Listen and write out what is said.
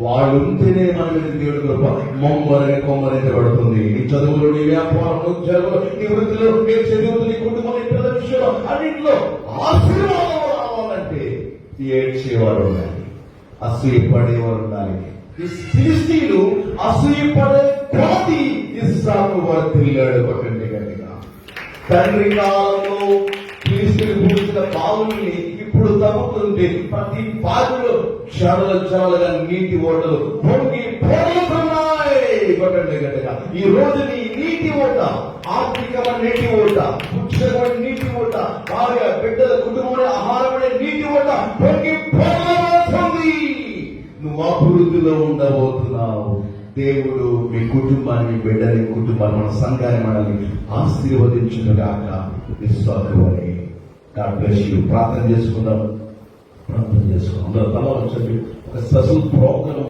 వాళ్ళుంటేనే మన మీద దేవుడి కృప. మొమ్మరని కొమ్మరించబడుతుంది నీ చదువులు నీ వ్యాపారం ఉద్యోగం నీ వృత్తిలో నీ చదువులు నీ కుటుంబం నీ పిల్లల విషయంలో అన్నింటిలో ఆశీర్వాదం రావాలంటే ఏడ్చేవారు ఉండాలి. అసూయపడేవారు ఉండాలి ఈ సిరిస్తీలు అసూయపడే కోతి ఇస్సాకు వారు వర్తిల్లాడు కొట్టండి గట్టిగా తండ్రి కాలంలో తీసుకుని పూర్చిన బావుల్ని ఇప్పుడు తవ్వుతుంటే ప్రతి బావిలో చరల చరలుగా నీటి ఓటలు పొంగి పొరులుతున్నాయి కొట్టండి గట్టిగా. ఈ రోజు నీ నీటి ఓట ఆర్థికమైన నీటి ఓట పుచ్చకమైన నీటి ఓట భార్య బిడ్డల కుటుంబం ఆహారమైన నీటి ఓట పొంగి పొరలుతుంది నువ్వు అభివృద్ధిలో ఉండబోతున్నావు. దేవుడు మీ కుటుంబాన్ని బిడ్డని కుటుంబాన్ని మన సంఘాన్ని మనల్ని ఆశీర్వదించుగాక విశ్వాసం అని గాడ్ బ్లెస్ ప్రార్థన చేసుకుందాం ప్రార్థన చేసుకుందాం అందరూ తల ఒక స్పెషల్ ప్రోగ్రామ్